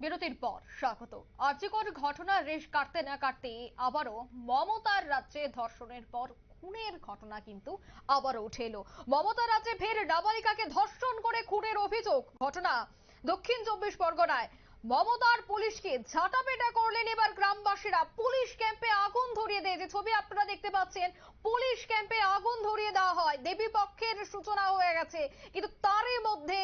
বিরতির পর স্বাগত। আর্যকর ঘটনা রেশ কাটতে না কাটতে আবারও মমতার রাজ্যে ধর্ষণের পর খুনের ঘটনা কিন্তু আবারও উঠে এলো। মমতার রাজ্যে ফের নাবালিকাকে ধর্ষণ করে খুনের অভিযোগ। ঘটনা দক্ষিণ চব্বিশ পরগনায়। মমতার পুলিশকে ঝাঁটাপেটা করলেন এবার গ্রামবাসীরা। পুলিশ ক্যাম্পে আগুন ধরিয়ে দেয়। যে ছবি আপনারা দেখতে পাচ্ছেন, পুলিশ ক্যাম্পে আগুন ধরিয়ে দেওয়া হয়। দেবী পক্ষের সূচনা হয়ে গেছে। কিন্তু তারই মধ্যে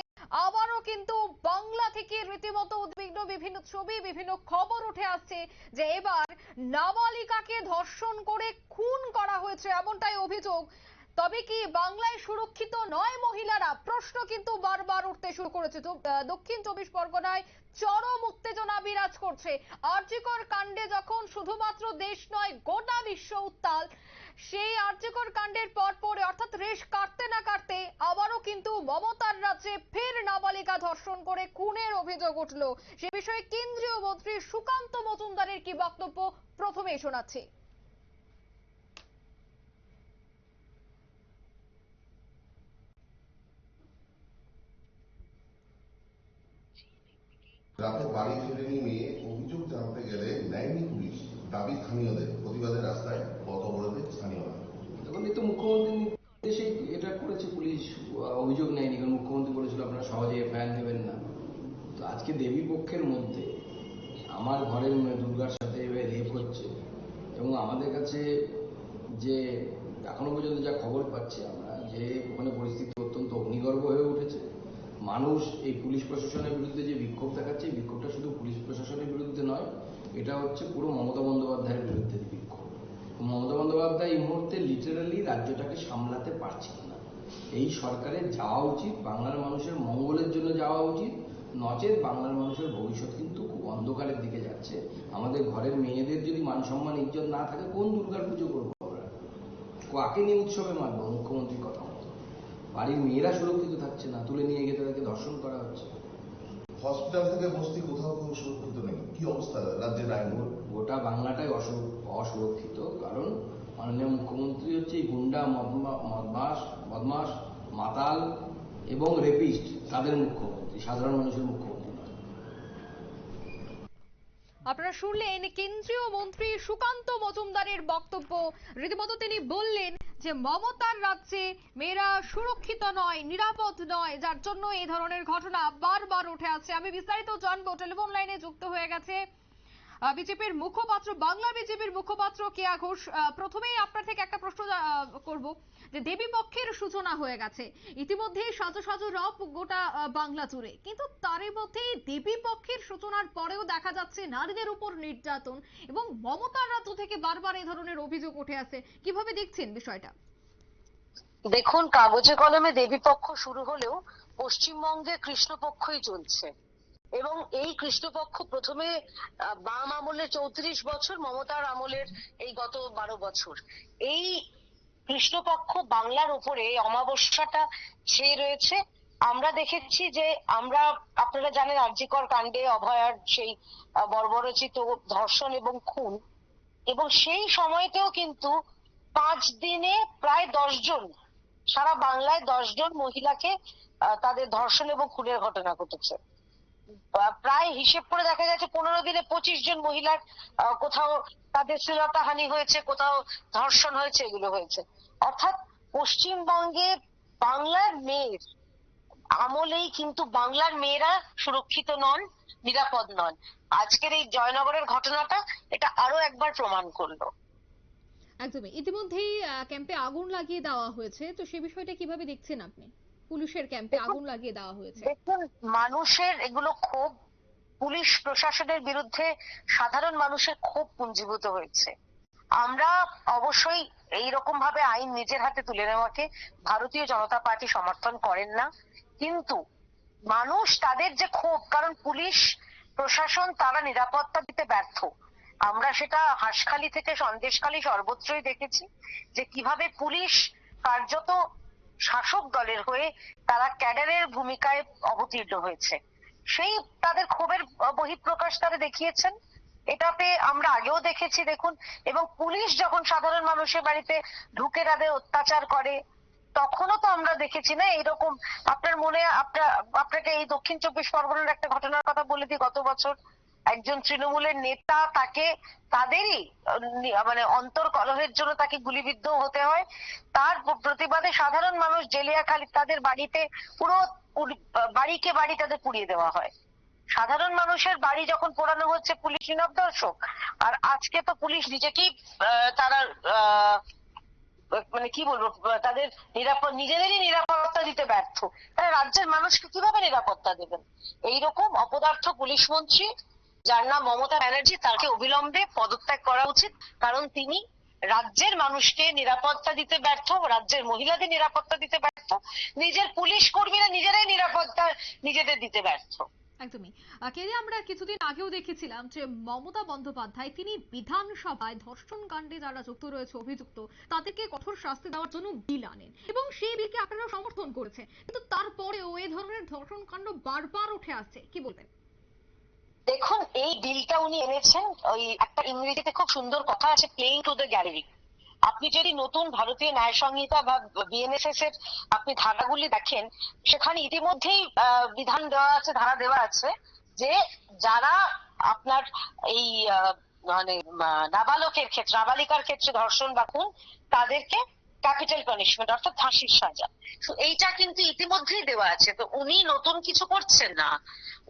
আবারও কিন্তু বাংলা থেকে রীতিমতো উদ্বিগ্ন বিভিন্ন ছবি, বিভিন্ন খবর উঠে আসছে যে এবার নাবালিকাকে ধর্ষণ করে খুন করা হয়েছে এমনটাই অভিযোগ। তবে কি বাংলায় সুরক্ষিত নয় মহিলারা? প্রশ্ন কিন্তু বারবার উঠতে শুরু করেছে। দক্ষিণ চব্বিশ পরগনায় চরম উত্তেজনা বিরাজ করছে। আর্যিকর কাণ্ডে যখন শুধুমাত্র দেশ নয়, গোটা বিশ্ব উত্তাল। সেই আর্যিকর কাণ্ডের পর পরে অর্থাৎ রেশ কাটতে না কাটতে আবারও কিন্তু মমতার রাজ্যে ফের নাবালিকা ধর্ষণ করে খুনের অভিযোগ উঠল। সে বিষয়ে কেন্দ্রীয় মন্ত্রী সুকান্ত মজুমদারের কি বক্তব্য? প্রথমেই শোনাচ্ছি। রাতে বাড়ি ফেরেনি মেয়ে। অভিযোগ জানাতে গেলে নেয়নি পুলিশ। দাবি স্থানীয়দের। প্রতিবাদের রাস্তায় পথ অবরোধে স্থানীয়রা তখন এই তো মুখ্যমন্ত্রীর নির্দেশেই এটা করেছে পুলিশ আহ, অভিযোগ নেয়নি কারণ মুখ্যমন্ত্রী বলেছিল আপনারা সহজে এফআইআর নেবেন না তো আজকে দেবী পক্ষের মধ্যে। আমার ঘরের মেয়ে দুর্গার সাথে রেপ হচ্ছে। এবং আমাদের কাছে যে এখনও পর্যন্ত যা খবর পাচ্ছি আমরা, যে ওখানে পরিস্থিতি অত্যন্ত অগ্নিগর্ভ হয়ে উঠেছে। মানুষ এই পুলিশ প্রশাসনের বিরুদ্ধে যে বিক্ষোভ দেখাচ্ছে, এই বিক্ষোভটা শুধু পুলিশ প্রশাসনের বিরুদ্ধে নয়, এটা হচ্ছে পুরো মমতা বন্দ্যোপাধ্যায়ের বিরুদ্ধে বিক্ষোভ। মমতা বন্দ্যোপাধ্যায় এই মুহূর্তে লিটারালি রাজ্যটাকে সামলাতে পারছেন না এই সরকারের যাওয়া উচিত, বাংলার মানুষের মঙ্গলের জন্য যাওয়া উচিত নচেত বাংলার মানুষের ভবিষ্যৎ কিন্তু খুব অন্ধকারের দিকে যাচ্ছে। আমাদের ঘরের মেয়েদের যদি মান সম্মান ইজ্জত না থাকে কোন দুর্গার পুজো করব আমরা? কাকে নিয়ে উৎসবে মানবো মুখ্যমন্ত্রীর কথা মতো। বাড়ির মেয়েরা সুরক্ষিত থাকছে না তুলে নিয়ে গিয়ে তাদেরকে ধর্ষণ করা হচ্ছে। হসপিটাল থেকে বস্তি কোথাও কোনো সুরক্ষিত নেই। কি অবস্থা রাজ্যের আইনগুলো গোটা বাংলাটাই অসু- অসুরক্ষিত কারণ মাননীয় মুখ্যমন্ত্রী হচ্ছে এই গুন্ডা মদমা- মদমাস বদমাস মাতাল এবং রেপিস্ট তাদের মুখ্যমন্ত্রী। সাধারণ মানুষের মুখ্যমন্ত্রী আপনারা শুনলেন কেন্দ্রীয় মন্ত্রী সুকান্ত মজুমদারের বক্তব্য। রীতিমতো তিনি বললেন যে, মমতার রাজ্যে মেয়েরা সুরক্ষিত নয়, নিরাপদ নয়, যার জন্য এই ধরনের ঘটনা বারবার উঠে আসছে। আমি বিস্তারিত জানব, টেলিফোন লাইনে যুক্ত হয়ে গেছে বিজেপির মুখপাত্র, বাংলা বিজেপির মুখপাত্র কেয়া ঘোষ প্রথমেই আপনার থেকে একটা প্রশ্ন করব যে দেবী পক্ষের সূচনা হয়ে গেছে। ইতিমধ্যেই সাজো সাজো রব গোটা বাংলা জুড়ে। কিন্তু তারই মধ্যেই দেবী পক্ষের সূচনার পরেও দেখা যাচ্ছে নারীদের উপর নির্যাতন এবং মমতার রাজ্য থেকে বারবার এই ধরনের অভিযোগ উঠে আসে। কীভাবে দেখছেন বিষয়টা? দেখুন, কাগজে কলমে দেবী পক্ষ শুরু হলেও পশ্চিমবঙ্গে কৃষ্ণপক্ষই চলছে। এবং এই কৃষ্ণপক্ষ প্রথমে বাম আমলের চৌত্রিশ বছর, মমতার আমলের এই গত বারো বছর। এই কৃষ্ণপক্ষ বাংলার উপরে অমাবস্যাটা ছেয়ে রয়েছে। আমরা দেখেছি যে আমরা, আপনারা জানেন আর্যিকর কাণ্ডে অভয়ার সেই বর্বরচিত ধর্ষণ এবং খুন। এবং সেই সময়তেও কিন্তু পাঁচ দিনে প্রায় দশজন সারা বাংলায় দশজন মহিলাকে তাদের ধর্ষণ এবং খুনের ঘটনা ঘটেছে। প্রায় হিসেব করে দেখা গেছে পনেরো দিনে পঁচিশ জন মহিলার কোথাও তাদের শ্লীলতাহানি হয়েছে, কোথাও ধর্ষণ হয়েছে, এগুলো হয়েছে। অর্থাৎ পশ্চিমবঙ্গে বাংলার মেয়ের আমলেই কিন্তু বাংলার মেয়েরা সুরক্ষিত নন, নিরাপদ নন। আজকের এই জয়নগরের ঘটনাটা এটা আরও একবার প্রমাণ করল। একদমই। ইতিমধ্যেই ক্যাম্পে আগুন লাগিয়ে দেওয়া হয়েছে, তো সে বিষয়টা কীভাবে দেখছেন আপনি? পুলিশের ক্যাম্পে আগুন লাগিয়ে দেওয়া হয়েছে। দেখুন মানুষের এগুলো ক্ষোভ পুলিশ প্রশাসনের বিরুদ্ধে সাধারণ মানুষের ক্ষোভ পুঞ্জীভূত হয়েছে। আমরা অবশ্যই এই রকম ভাবে আইন নিজের হাতে তুলে নেওয়াকে ভারতীয় জনতা পার্টি সমর্থন করেন না। কিন্তু মানুষ তাদের যে ক্ষোভ কারণ পুলিশ প্রশাসন তারা নিরাপত্তা দিতে ব্যর্থ। আমরা সেটা হাঁসখালি থেকে সন্দেশখালি সর্বত্রই দেখেছি যে কীভাবে পুলিশ কার্যত শাসক দলের হয়ে তারা ক্যাডারের ভূমিকায় অবতীর্ণ হয়েছে। সেই তাদের ক্ষোভের বহিঃপ্রকাশ তারা দেখিয়েছেন। এটাতে আমরা আগেও দেখেছি, দেখুন, এবং পুলিশ যখন সাধারণ মানুষের বাড়িতে ঢুকে তাদের অত্যাচার করে, তখনও তো আমরা দেখেছি না এরকম আপনার মনে, আপনার, আপনাকে এই দক্ষিণ চব্বিশ পরগনার একটা ঘটনার কথা বলে দিই, গত বছর একজন তৃণমূলের নেতা তাকে, তাদেরই মানে অন্তর কলহের জন্য তাকে গুলিবিদ্ধ হতে হয়। তার প্রতিবাদে সাধারণ মানুষ জেলিয়াখালী তাদের বাড়িতে পুরো বাড়িকে বাড়ি তাদের পুড়িয়ে দেওয়া হয়। সাধারণ মানুষের বাড়ি যখন পোড়ানো হচ্ছে পুলিশ নীরব দর্শক আর আজকে তো পুলিশ নিজেকেই তারা মানে কি বলব, তাদের নিরাপদ, নিজেদেরই নিরাপত্তা দিতে ব্যর্থ। তারা রাজ্যের মানুষকে কীভাবে নিরাপত্তা দেবেন? এইরকম অপদার্থ পুলিশ মন্ত্রী যার নাম মমতা ব্যানার্জি, তাকে অবিলম্বে পদত্যাগ করা উচিত। কারণ তিনি রাজ্যের মানুষকে নিরাপত্তা দিতে ব্যর্থ, রাজ্যের মহিলাদের নিরাপত্তা দিতে ব্যর্থ, নিজের পুলিশ কর্মীরা নিজেরাই নিরাপত্তা নিজেদের দিতে ব্যর্থ। একদমই। কেরে আমরা কিছুদিন আগেও দেখেছিলাম যে মমতা বন্দ্যোপাধ্যায়, তিনি বিধানসভায় ধর্ষণ কাণ্ডে যারা যুক্ত রয়েছে, অভিযুক্ত, তাদেরকে কঠোর শাস্তি দেওয়ার জন্য বিল আনেন এবং সেই বিলকে আপনারা সমর্থন করেছেন। কিন্তু তারপরেও এই ধরনের ধর্ষণ কাণ্ড বারবার উঠে আসছে। কি বলবেন? দেখুন, এই বিলটা উনি এনেছেন, ওই একটা ইংরেজিতে খুব সুন্দর কথা আছে প্লেইং টু দ্য গ্যালারি আপনি যদি নতুন ভারতীয় ন্যায় সংহিতা বা বিএনএসএস এর আপনি ধারাগুলি দেখেন, সেখানে ইতিমধ্যেই বিধান দেওয়া আছে, ধারা দেওয়া আছে যে যারা আপনার এই মানে নাবালকের ক্ষেত্রে, নাবালিকার ক্ষেত্রে ধর্ষণ বা খুন, তাদেরকে ক্যাপিটাল পানিশমেন্ট অর্থাৎ ফাঁসির সাজা। এইটা কিন্তু ইতিমধ্যেই দেওয়া আছে। তো উনি নতুন কিছু করছেন না।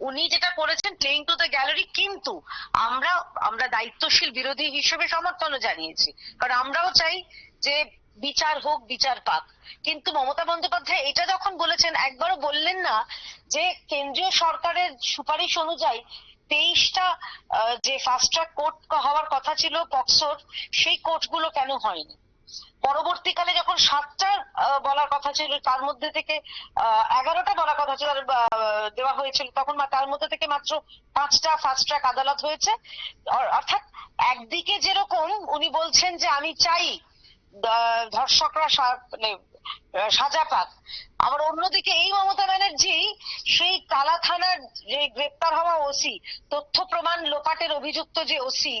উনি যেটা করেছেন প্লেইং টু দ্য গ্যালারি কিন্তু আমরা আমরা দায়িত্বশীল বিরোধী হিসেবে সমর্থনও জানিয়েছি। কারণ আমরাও চাই যে বিচার হোক, বিচার পাক। কিন্তু মমতা বন্দ্যোপাধ্যায় এটা যখন বলেছেন, একবারও বললেন না যে কেন্দ্রীয় সরকারের সুপারিশ অনুযায়ী তেইশটা যে ফাস্ট ট্র্যাক কোর্ট হওয়ার কথা ছিল পক্সোর সেই কোর্টগুলো কেন হয়নি। পরবর্তীকালে যখন সাতটা বলার কথা ছিল, তার মধ্যে থেকে এগারোটা বলার কথা ছিল দেওয়া হয়েছিল, তখন তার মধ্যে থেকে মাত্র পাঁচটা ফাস্ট ট্র্যাক আদালত হয়েছে। অর- অর্থাৎ একদিকে যেরকম উনি বলছেন যে, আমি চাই ধর্ষকরা মানে সাজা পাক আবার অন্যদিকে এই মমতা ব্যানার্জি সেই কালা থানার যে গ্রেপ্তার হওয়া ওসি, তথ্য প্রমাণ লোপাটের অভিযুক্ত যে ওসি,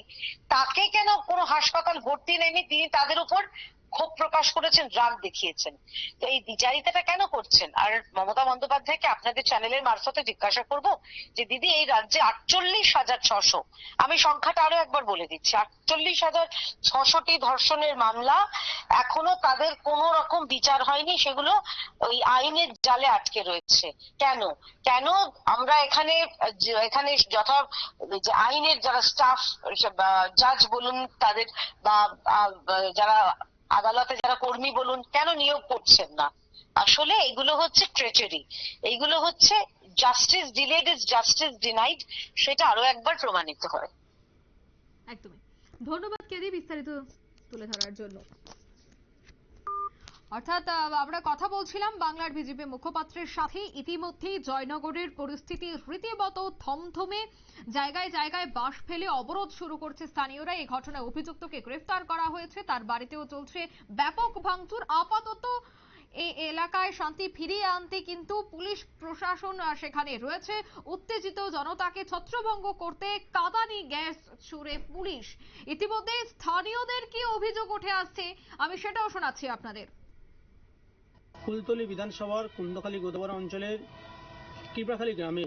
তাকে কেন কোনো হাসপাতাল ভর্তি নেয়নি তিনি তাদের উপর ক্ষোভ প্রকাশ করেছেন, রাগ দেখিয়েছেন। তো এই বিচারিতাটা কেন করছেন? আর মমতা বন্দ্যোপাধ্যায়কে আপনাদের চ্যানেলের মারফতে জিজ্ঞাসা করব যে, দিদি, এই রাজ্যে আটচল্লিশ হাজার ছশো, আমি সংখ্যাটা আরও একবার বলে দিচ্ছি, আটচল্লিশ হাজার ছশোটি ধর্ষণের মামলা এখনও তাদের কোনো রকম বিচার হয়নি, সেগুলো ওই আইনের জালে আটকে রয়েছে। কেন? কেন আমরা এখানে এখানে যথা আইনের যারা স্টাফ জাজ বলুন তাদের বা, যারা আদালতে যারা কর্মী বলুন, কেন নিয়োগ করছেন না? আসলে এগুলো হচ্ছে ট্রেচারি এইগুলো হচ্ছে justice delayed is justice denied সেটা আরও একবার প্রমাণিত হয়। একদমই। ধন্যবাদ কেদি বিস্তারিত তুলে ধরার জন্য। অর্থাৎ আমরা কথা বলছিলাম বাংলার বিজেপি মুখপাত্রের সাথে। ইতিমধ্যেই জয়নগরের পরিস্থিতি রীতিমতো থমথমে জায়গায় জায়গায় বাঁশ ফেলে অবরোধ শুরু করছে স্থানীয়রা। এই ঘটনায় অভিযুক্তকে গ্রেফতার করা হয়েছে। তার বাড়িতেও চলছে ব্যাপক ভাঙচুর। আপাতত এই এলাকায় শান্তি ফিরিয়ে আনতে কিন্তু পুলিশ প্রশাসন সেখানে রয়েছে। উত্তেজিত জনতাকে ছত্রভঙ্গ করতে কাঁদানি গ্যাস ছুড়ে পুলিশ। ইতিমধ্যে স্থানীয়দের কি অভিযোগ উঠে আসছে, আমি সেটাও শোনাচ্ছি আপনাদের। ফুলতলি বিধানসভার কুন্দখালী গোদাবরা অঞ্চলের কৃপাখালী গ্রামে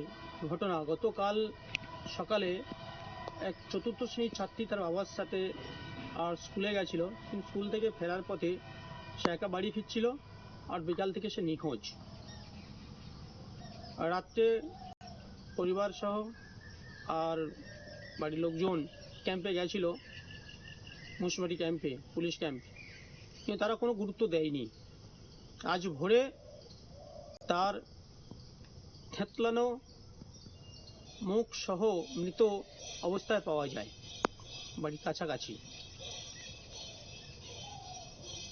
ঘটনা। গতকাল সকালে এক চতুর্থ শ্রেণির ছাত্রী তার বাবার সাথে, আর স্কুলে গেছিল। কিন্তু স্কুল থেকে ফেরার পথে সে একা বাড়ি ফিরছিল, আর বিকাল থেকে সে নিখোঁজ। রাত্রে পরিবার সহ আর বাড়ির লোকজন ক্যাম্পে গেছিল, মুন্সিপালিটি ক্যাম্পে, পুলিশ ক্যাম্প। কিন্তু তারা কোনো গুরুত্ব দেয়নি। আজ ভোরে তার থেতলানো মুখ সহ মৃত অবস্থায় পাওয়া যায় বাড়ির কাছাকাছি।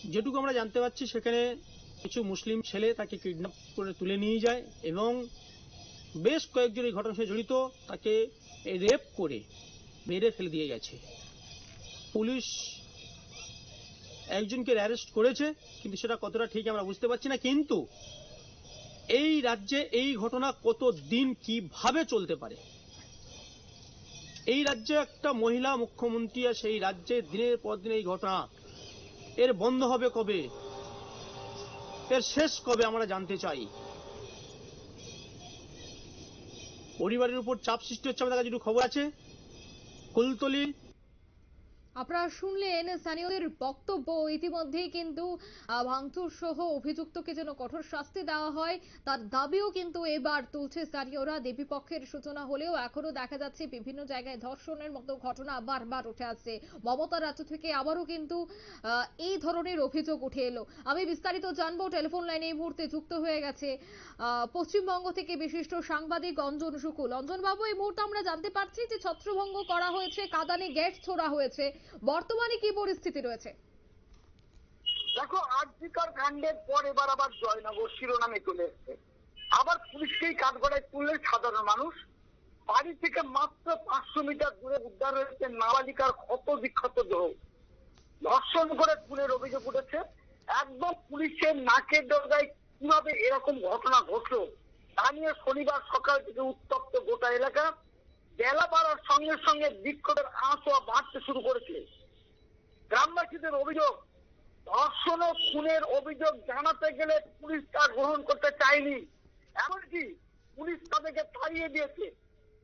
যেটুকু আমরা জানতে পারছি, সেখানে কিছু মুসলিম ছেলে তাকে কিডন্যাপ করে তুলে নিয়ে যায় এবং বেশ কয়েকজন এই ঘটনার সাথে জড়িত, তাকে রেপ করে মেরে ফেলে দিয়ে গেছে। পুলিশ একজনকে অ্যারেস্ট করেছে, কিন্তু সেটা কতটা ঠিক আমরা বুঝতে পারছি না, কিন্তু এই রাজ্যে এই ঘটনা কত দিন কীভাবে চলতে পারে? এই রাজ্যে একটা মহিলা মুখ্যমন্ত্রী আর সেই রাজ্যে দিনের পর দিন এই ঘটনা। এর বন্ধ হবে কবে? এর শেষ কবে আমরা জানতে চাই। পরিবারের উপর চাপ সৃষ্টি হচ্ছে, আমাদের কাছে একটু খবর আছে। কুলতলি আপনারা শুনলেন স্থানীয়দের বক্তব্য। ইতিমধ্যেই কিন্তু ভাঙচুর সহ অভিযুক্তকে যেন কঠোর শাস্তি দেওয়া হয়, তার দাবিও কিন্তু এবার তুলছে স্থানীয়রা। দেবীপক্ষের সূচনা হলেও এখনও দেখা যাচ্ছে বিভিন্ন জায়গায় ধর্ষণের মতো ঘটনা বারবার উঠে আসছে। মমতা রাজ্য থেকে আবারও কিন্তু এই ধরনের অভিযোগ উঠে এলো। আমি বিস্তারিত জানব, টেলিফোন লাইনে এই মুহূর্তে যুক্ত হয়ে গেছে পশ্চিমবঙ্গ থেকে বিশিষ্ট সাংবাদিক অঞ্জন শুকুল। অঞ্জন বাবু এই মুহূর্তে আমরা জানতে পারছি যে ছত্রভঙ্গ করা হয়েছে, কাদানে গ্যাস ছোড়া হয়েছে। বর্তমানে কি পরিস্থিতি রয়েছে? দেখো আর্জিকার কাণ্ডের পর এবার আবার জয়নগর শিরোনামে চলে এসছে। আবার পুলিশকেই কাঠগড়ায় তুললেন সাধারণ মানুষ। বাড়ি থেকে মাত্র পাঁচশো মিটার দূরে উদ্ধার হয়েছে নাবালিকার ক্ষত বিক্ষত দেহ। ধর্ষণ করে খুনের অভিযোগ উঠেছে। একদম পুলিশের নাকের ডগায় কীভাবে এরকম ঘটনা ঘটলো, তা নিয়ে শনিবার সকাল থেকে উত্তপ্ত গোটা এলাকা। বেলা বাড়ার সঙ্গে সঙ্গে বিক্ষোভের আঁচোয়া বাড়তে শুরু করেছে। গ্রামবাসীদের অভিযোগ, ধর্ষণ ও খুনের অভিযোগ জানাতে গেলে পুলিশ তা গ্রহণ করতে চায়নি। এমনকি পুলিশ তাদেরকে তাড়িয়ে দিয়েছে।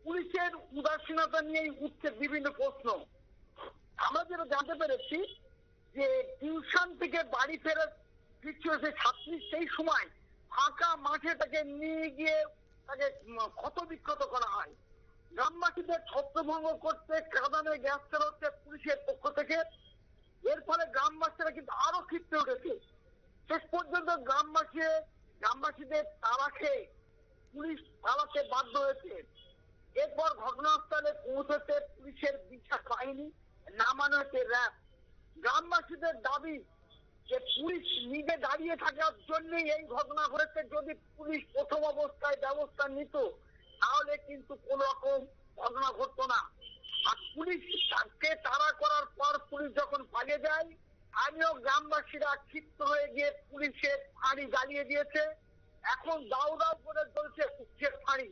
পুলিশের উদাসীনতা নিয়েই উঠছে বিভিন্ন প্রশ্ন। আমরা যেটা জানতে পেরেছি যে টিউশন থেকে বাড়ি ফেরত ফিরছিল সে ছাত্রী সেই সময় ফাঁকা মাঠে তাকে নিয়ে গিয়ে তাকে ক্ষত বিক্ষত করা হয়। গ্রামবাসীদের ছত্রভঙ্গ করতে কাদানে গ্যাস হচ্ছে পুলিশের পক্ষ থেকে। এর ফলে গ্রামবাসীরা কিন্তু আরও ক্ষিপ্ত উঠেছে। শেষ পর্যন্ত গ্রামবাসী, গ্রামবাসীদের তারা খেয়ে পুলিশ তাড়াতে বাধ্য হয়েছে। এরপর ঘটনাস্থলে পৌঁছতে পুলিশের বিচার বাহিনী নামানো হয়েছে র্যাব। গ্রামবাসীদের দাবি যে পুলিশ নিজে দাঁড়িয়ে থাকার জন্যই এই ঘটনা ঘটেছে। যদি পুলিশ প্রথম অবস্থায় ব্যবস্থা নিত তাহলে কিন্তু কোন রকম ঘটনা ঘটতো না। আর পুলিশ তাকে তাড়া করার পর পুলিশ যখন পালিয়ে যায় আমিও গ্রামবাসীরা ক্ষিপ্ত হয়ে গিয়ে পুলিশের ফাঁড়ি জ্বালিয়ে দিয়েছে। এখন দাউ দাউ করে চলছে পুলিশের ফাঁড়ি।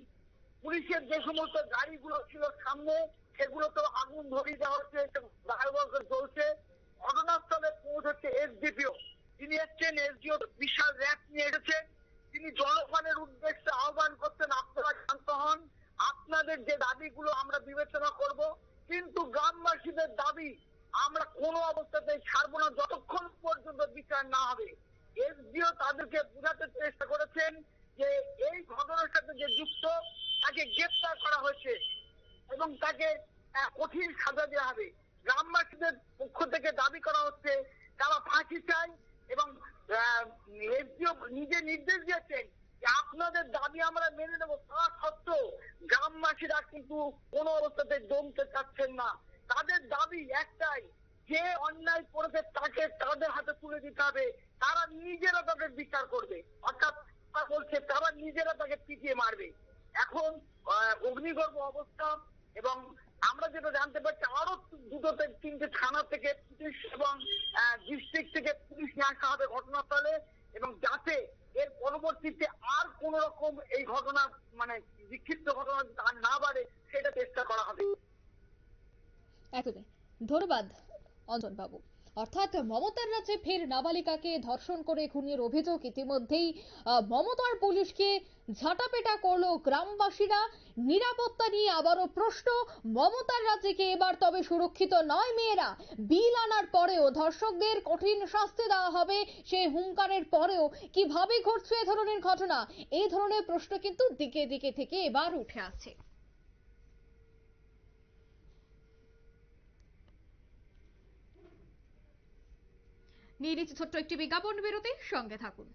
পুলিশের যে সমস্ত গাড়িগুলো ছিল সামনে সেগুলো তো আগুন ধরিয়ে দেওয়া হচ্ছে চলছে। ঘটনাস্থলে পৌঁছেছে এসডিপিও। তিনি এসছেন এসডিও বিশাল র্যাপ নিয়ে এসেছেন তিনি জনগণের উদ্দেশ্যে আহ্বান করছেন, আপনারা আপনাদের যে দাবিগুলো আমরা বিবেচনা করব, কিন্তু গ্রামবাসীদের দাবি আমরা কোনো অবস্থাতেই ছাড়বো না যতক্ষণ পর্যন্ত বিচার না হবে। এসডিও তাদেরকে বোঝাতে চেষ্টা করেছেন যে এই ঘটনার সাথে যে যুক্ত, তাকে গ্রেপ্তার করা হয়েছে এবং তাকে কঠিন সাজা দেওয়া হবে। গ্রামবাসীদের পক্ষ থেকে দাবি করা হচ্ছে, তারা ফাঁসি চায় এবং এসডিও নিজে নির্দেশ দিয়েছেন আপনাদের দাবি আমরা মেনে নেব, তা সত্ত্বেও গ্রামবাসীরা কিন্তু কোনো অবস্থাতে জমতে চাচ্ছেন না। তাদের দাবি একটাই, যে অন্যায় করেছে তাকে তাদের হাতে তুলে দিতে হবে। তারা নিজেরা তাদের বিচার করবে। অর্থাৎ বলছে, তারা নিজেরা তাকে পিটিয়ে মারবে। এখন অগ্নিগর্ভ অবস্থা এবং আমরা যেটা জানতে পারছি, আরও দুটো তিনটে থানা থেকে পুলিশ এবং ডিস্ট্রিক্ট থেকে পুলিশ নিয়ে আসা হবে ঘটনাস্থলে এবং যাতে এর পরবর্তীতে আর কোন রকম এই ঘটনা মানে বিক্ষিপ্ত ঘটনা আর না বাড়ে, সেটা চেষ্টা করা হবে। একদমই ধন্যবাদ অঞ্জন বাবু অর্থাৎ মমতার রাজ্যে ফের নাবালিকাকে ধর্ষণ করে খুনের অভিযোগ ইতিমধ্যেই মমতার পুলিশকে ঝাঁটাপেটা করল গ্রামবাসীরা। নিরাপত্তা নিয়ে আবারও প্রশ্ন, মমতার রাজ্যে কি এবার তবে সুরক্ষিত নয় মেয়েরা? বিল আনার পরেও ধর্ষকদের কঠিন শাস্তি দেওয়া হবে সেই হুঙ্কারের পরেও কীভাবে ঘটছে এ ধরনের ঘটনা? এই ধরনের প্রশ্ন কিন্তু দিকে দিকে থেকে এবার উঠে আসছে। নিয়ে ছোট্ট একটি বিজ্ঞাপন বিরতি সঙ্গে থাকুন।